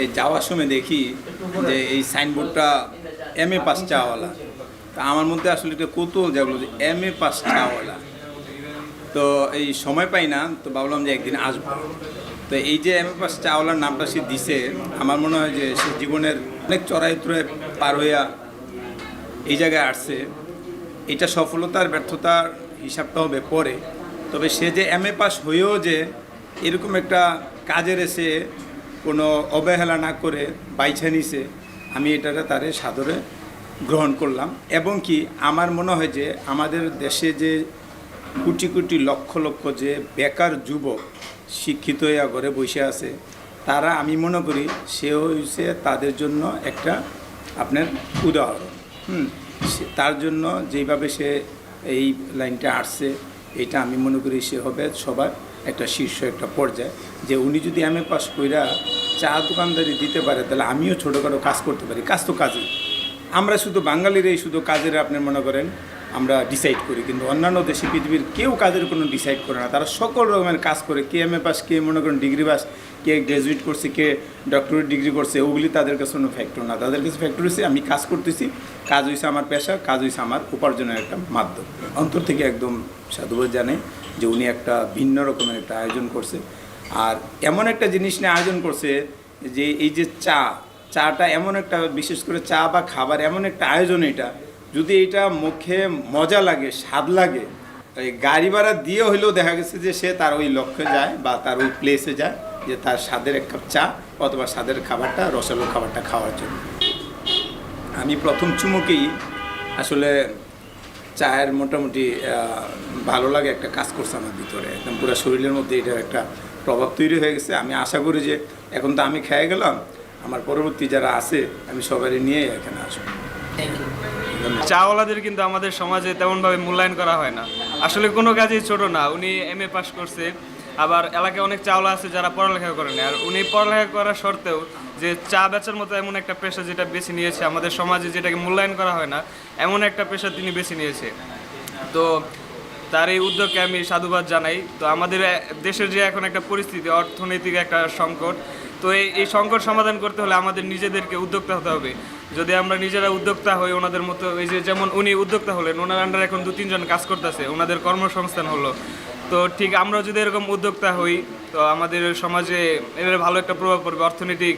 এই যাওয়ার সময় দেখি যে এই সাইনবোর্ডটা এম এ পাস চাওয়ালা। তা আমার মধ্যে আসলে একটা কৌতূহল জাগলো যে এম এ পাস চাওয়ালা। তো এই সময় পাই না, তো ভাবলাম যে একদিন আসব। তো এই যে এম এ পাস চাওয়ালার নামটা সে দিছে, আমার মনে হয় যে সে জীবনের অনেক চড়াই উতরে পার হইয়া এই জায়গায় আসছে। এটা সফলতার ব্যর্থতার হিসাবটা হবে পরে। তবে সে যে এম এ পাস হয়েও যে এরকম একটা কাজের এসে কোনো অবহেলা না করে বাইছে নিছে, আমি এটাকে তারে সাদরে গ্রহণ করলাম। এবং কি আমার মনে হয় যে আমাদের দেশে যে কোটি কোটি লক্ষ লক্ষ যে বেকার যুবক শিক্ষিত হইয়া ঘরে বসে আছে, তারা আমি মনে করি সে হয়েছে তাদের জন্য একটা আপনার উদাহরণ। হুম তার জন্য যেইভাবে সে এই লাইনটা আসছে এটা আমি মনে করি সে হবে সবার একটা শীর্ষ একটা পর্যায়ে। যে উনি যদি এম এ পাস কইরা চা দোকানদারি দিতে পারে, তাহলে আমিও ছোটোখাটো কাজ করতে পারি। কাজ তো কাজই আমরা শুধু বাঙালিরাই শুধু কাজের আপনি মনে করেন আমরা ডিসাইড করি, কিন্তু অন্যান্য দেশে পৃথিবীর কেউ কাজের কোনো ডিসাইড করে না। তারা সকল রকমের কাজ করে, কে এম এ পাস কে মনে করেন ডিগ্রি পাস কে গ্র্যাজুয়েট করছে, কে ডক্টরেট ডিগ্রি করছে, ওগুলি তাদের কাছে কোনো ফ্যাক্টর না। তাদের কাছে ফ্যাক্টর হচ্ছে, আমি কাজ করতেছি, কাজ হয়েছে আমার পেশা, কাজ হয়েছে আমার উপার্জনের একটা মাধ্যম। অন্তর থেকে একদম সাধুবাদ জানে যে উনি একটা ভিন্ন রকমের একটা আয়োজন করছে। আর এমন একটা জিনিস নিয়ে আয়োজন করছে যে এই যে চা, চাটা এমন একটা, বিশেষ করে চা বা খাবার এমন একটা আয়োজন এটা যদি এটা মুখে মজা লাগে, স্বাদ লাগে গাড়ি ভাড়া দিয়ে হইলেও দেখা গেছে যে সে তার ওই লক্ষ্যে যায় বা তার ওই প্লেসে যায় যে তার স্বাদের এক কাপ চা অথবা স্বাদের খাবারটা, রসালো খাবারটা খাওয়ার জন্য। আমি প্রথম চুমুকেই আসলে চায়ের মোটামুটি ভালো লাগে একটা কাজ করছে আমার ভিতরে। একদম পুরো শরীরের মধ্যে এটা একটা প্রভাব তৈরি হয়ে গেছে। আমি আশা করি যে এখন তো আমি খেয়ে গেলাম, আমার পরবর্তী যারা আছে, আমি সবাই নিয়ে এখানে আসব। চাওয়ালাদের কিন্তু আমাদের সমাজে তেমনভাবে মূল্যায়ন করা হয় না। আসলে কোনো কাজেই ছোট না। উনি এম এ পাশ করছে। আবার এলাকায় অনেক চাওলা আছে যারা পড়ালেখা করেনি আর উনি পড়ালেখা করা সত্ত্বেও যে চা বেচার মতো এমন একটা পেশা যেটা বেছে নিয়েছে, আমাদের সমাজে যেটাকে মূল্যায়ন করা হয় না, এমন একটা পেশা তিনি বেছে নিয়েছে। তো তার এই উদ্যোগকে আমি সাধুবাদ জানাই। তো আমাদের দেশের যে এখন একটা পরিস্থিতি, অর্থনৈতিক একটা সংকট, তো এই এই সংকট সমাধান করতে হলে আমাদের নিজেদেরকে উদ্যোক্তা হতে হবে। যদি আমরা নিজেরা উদ্যোক্তা হই ওনাদের মতো, এই যে যেমন উনি উদ্যোক্তা হলেন, ওনার আন্ডারে এখন দু, তিনজন কাজ করতেছে, ওনাদের কর্মসংস্থান হলো। তো ঠিক আমরাও যদি এরকম উদ্যোক্তা হই, তো আমাদের সমাজে এর ভালো একটা প্রভাব পড়বে, অর্থনৈতিক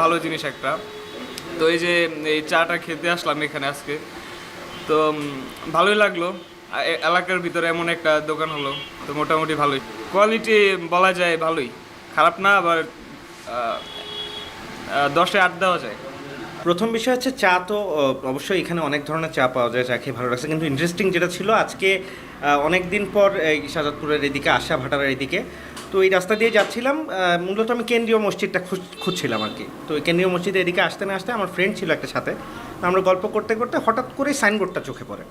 ভালো জিনিস একটা। তো এই যে, এই চাটা খেতে আসলাম এখানে আজকে। তো ভালোই লাগল। এলাকার ভিতরে এমন একটা দোকান হলো, তো মোটামুটি ভালোই। কোয়ালিটি বলা যায় ভালোই। খারাপ না, আবার দশে আট দেওয়া যায়। প্রথম বিষয় হচ্ছে চা তো অবশ্যই এখানে অনেক ধরনের চা পাওয়া যায়, চা খেয়ে ভালো লাগছে। কিন্তু ইন্টারেস্টিং যেটা ছিল আজকে অনেক দিন পর এই শাহজাদপুরের এদিকে, আশা ভাটারের এদিকে। তো এই রাস্তা দিয়ে যাচ্ছিলাম মূলত আমি কেন্দ্রীয় মসজিদটা খুঁজ- খুঁজছিলাম আর কি। তো ওই কেন্দ্রীয় মসজিদের এদিকে আসতে না আসতে আমার ফ্রেন্ড ছিল একটা সাথে। আমরা গল্প করতে করতে হঠাৎ করে সাইনবোর্ডটা চোখে পড়ে।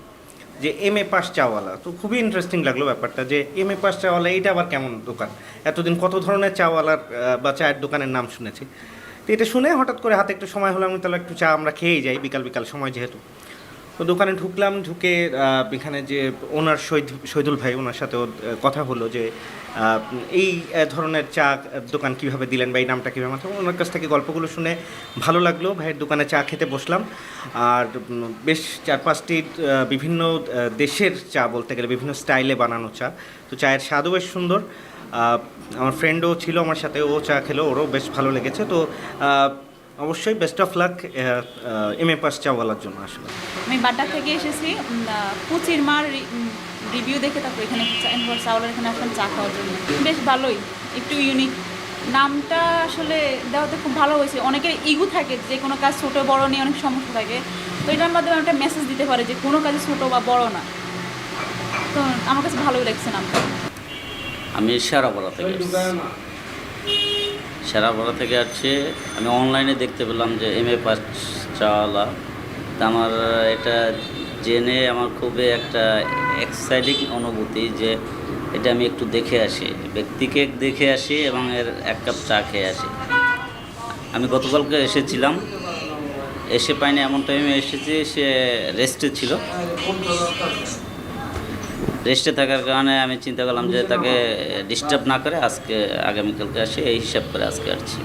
যে এম এ পাস চাওয়ালা। তো খুবই ইন্টারেস্টিং লাগল ব্যাপারটা যে এম এ পাস চাওয়ালা, এইটা আবার কেমন দোকান? এতদিন কত ধরনের চাওয়ালার বা চায়ের দোকানের নাম শুনেছি। তো এটা শুনে হঠাৎ করে হাতে একটু সময় হলো, আমি তাহলে একটু চা আমরা খেয়েই যাই, বিকাল বিকাল সময় যেহেতু। তো দোকানে ঢুকলাম, ঢুকে এখানে যে ওনার শহীদ, শহীদুল ভাই, ওনার সাথেও কথা হলো যে এই ধরনের চা দোকান কীভাবে দিলেন বা এই নামটা কীভাবে মাথা ওনার কাছ থেকে গল্পগুলো শুনে ভালো লাগল। ভাইয়ের দোকানে চা খেতে বসলাম। আর বেশ চার পাঁচটি বিভিন্ন দেশের চা বলতে গেলে বিভিন্ন স্টাইলে বানানো চা। তো চায়ের স্বাদও বেশ সুন্দর। আমার ফ্রেন্ডও ছিল আমার সাথে, ও চা খেলো, ওরও বেশ ভালো লেগেছে। তো অবশ্যই best of luck M A pass চাওয়ালার জন্য আসলে। আমি বাড্ডা থেকে এসেছি পুচির মার রিভিউ দেখে তারপর এখানে চা- চাউলের এখানে আসলাম চা খাওয়ার জন্য। বেশ ভালোই একটু ইউনিক নামটা আসলে দেওয়াতে খুব ভালো হয়েছে। অনেকের ইগু থাকে যে কোনো কাজ ছোট বড় নিয়ে অনেক সমস্যা থাকে। তো এটার মাধ্যমে একটা মেসেজ দিতে পারে যে কোনো কাজে ছোট বা বড় না। তো আমার কাছে ভালোই লাগছে নামটা। আমি থেকে আসছি। সেরাপাড়া থেকে আসছে। আমি অনলাইনে দেখতে পেলাম যে এম এ পাস চাওয়ালা তা আমার এটা জেনে আমার খুবই একটা এক্সাইটিং অনুভূতি যে এটা আমি একটু দেখে আসি। ব্যক্তিকে দেখে আসি এবং এর এক কাপ চা খেয়ে আসি। আমি গতকালকে এসেছিলাম। এসে পাইনি এমন টাইমে এসেছি, সে রেস্টে ছিল। রেস্টে থাকার কারণে আমি চিন্তা করলাম যে তাকে ডিস্টার্ব না করে আজকে আগামীকালকে আসে এই হিসাব করে আজকে আসছি।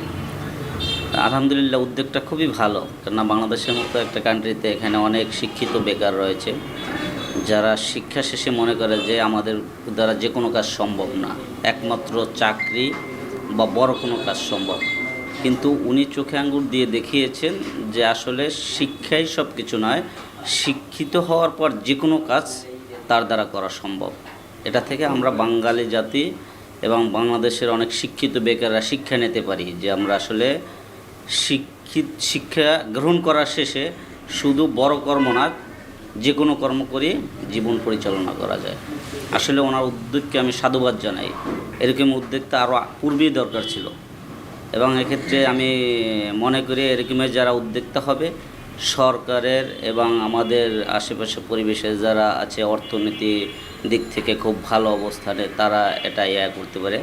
আলহামদুলিল্লাহ উদ্যোগটা খুবই ভালো, কেননা বাংলাদেশের মতো একটা কান্ট্রিতে এখানে অনেক শিক্ষিত বেকার রয়েছে, যারা শিক্ষা শেষে মনে করে যে আমাদের দ্বারা যে কোনো কাজ সম্ভব না, একমাত্র চাকরি বা বড় কোনো কাজ সম্ভব। কিন্তু উনি চোখে আঙ্গুর দিয়ে দেখিয়েছেন যে আসলে শিক্ষাই সব কিছু নয়, শিক্ষিত হওয়ার পর যে কোনো কাজ তার দ্বারা করা সম্ভব। এটা থেকে আমরা বাঙালি জাতি এবং বাংলাদেশের অনেক শিক্ষিত বেকাররা শিক্ষা নিতে পারি যে আমরা আসলে শিক্ষিত, শিক্ষা গ্রহণ করার শেষে শুধু বড় কর্ম না, যে কোনো কর্ম করে জীবন পরিচালনা করা যায়। আসলে ওনার উদ্যোগকে আমি সাধুবাদ জানাই। এরকম উদ্যোগটা আরও পূর্বেই দরকার ছিল। এবং এক্ষেত্রে আমি মনে করি এরকমের যারা উদ্যোক্তা হবে সরকারের এবং আমাদের আশেপাশে পরিবেশে যারা আছে অর্থনীতি দিক থেকে খুব ভালো অবস্থানে তারা এটা ইয়া করতে পারে।